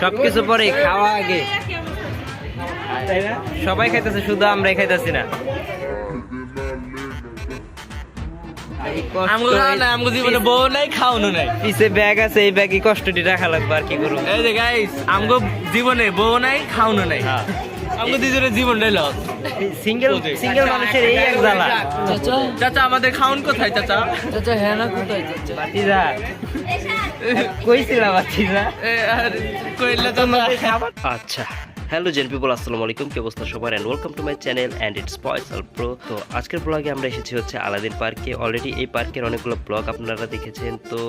সবকিছু পরে খাওয়া আগে। সবাই খাইতেছে শুধু আমরাই খাইতেছি না। জীবনে বউ নাই খাওয়ানো নাই। পিছে ব্যাগ আছে এই ব্যাগই কষ্টটি রাখা লাগবে আর কি করব? এই যে গাইস আমগো জীবনে বউ নাই খাওয়ানো নাই। আমগো দুজনের জীবনটাই লস সিঙ্গেল সিঙ্গেল মানুষের এই এক জ্বালা। চাচা। আমাদের খাউন কোথায় চাচা? বাতিজা কইছিলাম বাতিজা এ, আর কইলে তো আচ্ছা। হ্যালো জেন পিপল আসসালামু আলাইকুম। কি অবস্থা সবার? And welcome to my channel and it's পয়সাল pro তো আজকের ব্লগে আমরা এসেছি হচ্ছে আলাদিন পার্কে অলরেডি এই পার্কের অনেকগুলো ব্লগ আপনারা দেখেছেন। তো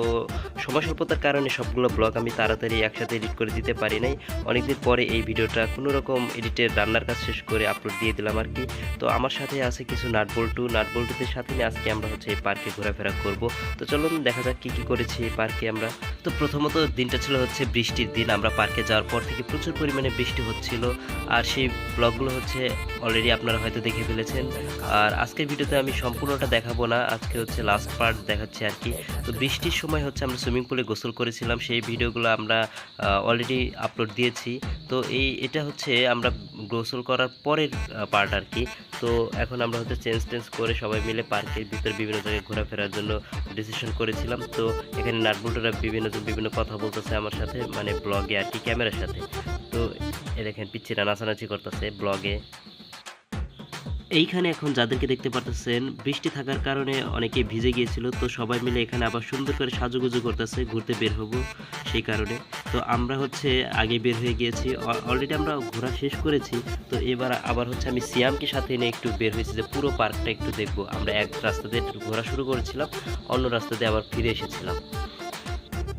সময় স্বল্পতার কারণে সবগুলো ব্লগ আমি তাড়াতাড়ি একসাথে এডিট করে দিতে পারি নাই। অনেকদিন পরে এই ভিডিওটা কোনো রকম এডিটের রান্নার কাজ শেষ করে আপলোড দিয়ে দিলাম আর কি। তো আমার সাথে আছে কিছু নাট বল্টু নাট বল্টুদের সাথে নিয়ে আজকে আমরা হচ্ছে এই পার্কে ঘোরাফেরা করব। তো চলুন দেখা যাক কী কী করেছি এই পার্কে আমরা। তো প্রথমত দিনটা ছিল হচ্ছে বৃষ্টির দিন। আমরা পার্কে যাওয়ার পর থেকে প্রচুর পরিমাণে বৃষ্টি হচ্ছিল আর সেই ব্লগগুলো হচ্ছে অলরেডি আপনারা হয়তো দেখে ফেলেছেন। আর আজকের ভিডিওতে আমি সম্পূর্ণটা দেখাবো না। আজকে হচ্ছে লাস্ট পার্ট দেখাচ্ছি আর কি। তো বৃষ্টির সময় হচ্ছে আমরা সুইমিং পুলে গোসল করেছিলাম। সেই ভিডিওগুলো আমরা অলরেডি আপলোড দিয়েছি। তো এই, এটা হচ্ছে আমরা গোসল করার পরের পার্ট আর কি। তো এখন আমরা হচ্ছে চেঞ্জ টেঞ্জ করে সবাই মিলে পার্কের ভিতরে বিভিন্ন জায়গায় ঘোরাফেরার জন্য ডিসিশন করেছিলাম। তো এখানে নাটবুল্টরা বিভিন্ন বিভিন্ন কথা বলতেছে আমার সাথে মানে ব্লগে আর কি, ক্যামেরার সাথে। তো এ দেখেন পিচ্ছিরা নাচানাচি করতেছে ব্লগে। এইখানে এখন যাদেরকে দেখতে পারতেছেন, বৃষ্টি থাকার কারণে অনেকে ভিজে গিয়েছিল, তো সবাই মিলে এখানে আবার সুন্দর করে সাজুগুজু করতেছে, ঘুরতে বের হব সেই কারণে। তো আমরা হচ্ছে আগে বের হয়ে গিয়েছি অলরেডি আমরা ঘোরা শেষ করেছি, তো এবার আবার হচ্ছে আমি সিয়ামকে সাথে এনে একটু বের হয়েছি যে পুরো পার্কটা একটু দেখব। আমরা এক রাস্তা দিয়ে একটু ঘোরা শুরু করেছিলাম, অন্য রাস্তা দিয়ে আবার ফিরে এসেছিলাম।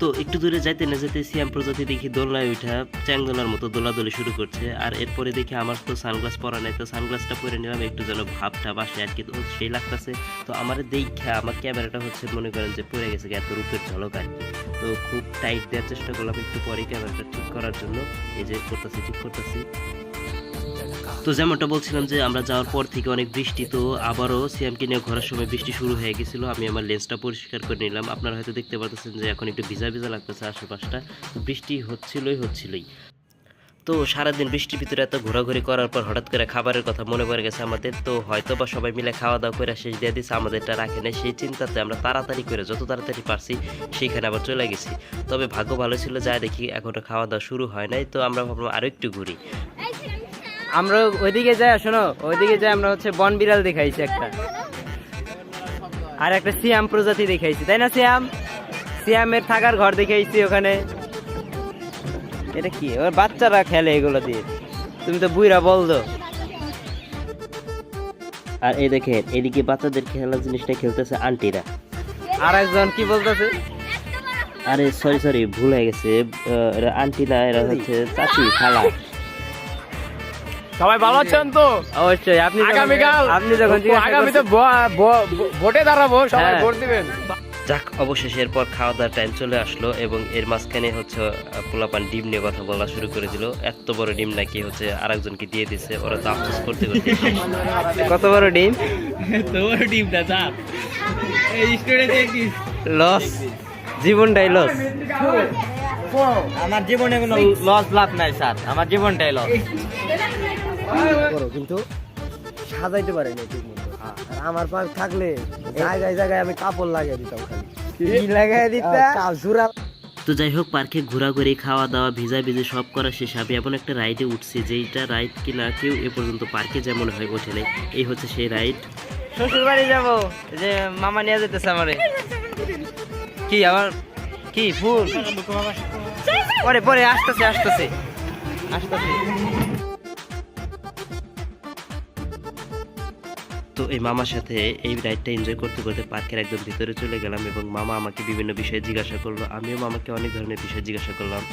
তো একটু দূরে যাইতে না যেতে সিয়াম প্রজাতি দেখি দোলনায় উঠা চ্যাংদোলার মতো দোলাদোলি শুরু করছে। আর এরপরে দেখি আমার তো সানগ্লাস পরা নাই, তো সানগ্লাসটা পরে নিলাম, একটু যেন ভাবটা বাসে আর কি সেই লাগতেছে। তো আমার দেখা আমার ক্যামেরাটা হচ্ছে মনে করেন যে পড়ে গেছে এত রূপের ঝলক আর কি। তো খুব টাইট দেওয়ার চেষ্টা করলাম একটু পরে ক্যামেরাটা ঠিক করার জন্য। এই যে করতেছি, ঠিক করতেছি। তো যেমনটা বলছিলাম যে আমরা যাওয়ার পর থেকে অনেক বৃষ্টি, তো আবারও সিএমকে নিয়ে ঘোরার সময় বৃষ্টি শুরু হয়ে গেছিল। আমি আমার লেন্সটা পরিষ্কার করে নিলাম। আপনারা হয়তো দেখতে পাচ্ছেন যে এখন একটু ভিজা ভিজা লাগতেছে আশেপাশটা। বৃষ্টি হচ্ছিলই হচ্ছিলই। তো সারাদিন বৃষ্টির ভিতরে এত ঘোরাঘুরি করার পর হঠাৎ করে খাবারের কথা মনে পড়ে গেছে আমাদের। তো হয়তো বা সবাই মিলে খাওয়া দাওয়া করে শেষ দিয়ে দিচ্ছে আমাদেরটা রাখে নাই। সেই চিন্তাতে আমরা তাড়াতাড়ি করে যত তাড়াতাড়ি পারছি সেইখানে আবার চলে গেছি। তবে ভাগ্য ভালো ছিল যা দেখি এখনও খাওয়া দাওয়া শুরু হয় নাই। তো আমরা ভাবলাম আরও একটু ঘুরি। আমরা ওইদিকে যাই শোনো ওইদিকে যাই আমরা হচ্ছে বন বিড়াল দেখাইছি একটা। আর একটা সিয়াম প্রজাতি দেখাইছি তাই না সিয়াম? সিয়ামের থাকার ঘর দেখাইছি ওখানে। এটা কি? ওর বাচ্চারা খেলে এগুলো দিয়ে। তুমি তো বুইরা বল দো আর এই দেখেন এদিকে বাচ্চাদের খেলার জিনিসটা খেলতেছে আন্টিরা। আর একজন কি বলতেছে? আরে সরি সরি ভুল হয়ে গেছে। আহ, এরা এরা হচ্ছে চাচি খালা। সবাই ভালো আছেন তো? অবশ্যই আপনি আগামীকাল আপনি যখন আগামীতে ভোটে দাঁড়াবো সবাই হ্যাঁ। ভোট দিবেন। যাক অবশেষে এরপর খাওয়া দাওয়ার টাইম চলে আসলো এবং এর মাঝখানে হচ্ছে পোলাপান ডিম নিয়ে কথা বলা শুরু করে দিল। এত বড় ডিম নাকি হচ্ছে আর আরেকজনকে দিয়ে দিছে ওরা তো আফসোস করতে করতে কত বড় ডিম? তোমার টিমটা চাপ এই স্টুডেন্ট লস জীবনটাই লস আমার জীবনে কোনো লস লাভ নাই স্যার। আমার জীবনটাই লস করো কিন্তু সাজাইতে পারি না ঠিক মতো। আর আমার পাশ থাকলে জায়গায় জায়গায় আমি কাপড় লাগিয়ে দিতাম খালি। কি? লাগাই দিতা? কাপ তো যাই হোক পার্কে ঘোরাঘুরি খাওয়া দাওয়া ভিজা ভিজে সব করা শেষ। আমি এমন একটা রাইডে উঠছি যেইটা রাইড কিনা কেউ এ পর্যন্ত পার্কে যেমন হয় ওঠে নাই এই হচ্ছে সেই রাইড। শ্বশুর বাড়ি যাব যে মামা নিয়ে যেতেছে আমারে। কি আমার কি ফুল পরে পরে আসতেছে আসতেছে। আসতেছে। তো এই মামার সাথে এই রাইডটা এনজয় করতে করতে পার্কের একদম ভিতরে চলে গেলাম এবং মামা আমাকে বিভিন্ন বিষয়ে জিজ্ঞাসা করল। আমিও মামাকে অনেক ধরনের বিষয় জিজ্ঞাসা করলাম।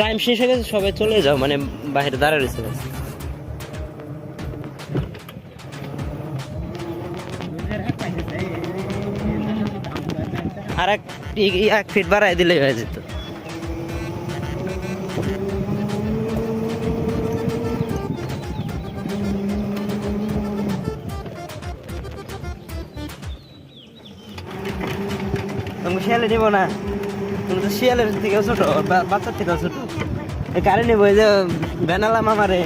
টাইম শেষ হয়ে গেছে, সবাই চলে যাও মানে বাইরে দাঁড়া রয়েছে। আর এক এক ফিট বাড়াই দিলেই হয়ে যেত। তুমি শিয়ালে নেব না। তুমি তো শিয়ালের থেকে ছোট বাচ্চার থেকে ছোট। গাড়ি নেব যে বেনালা মামারে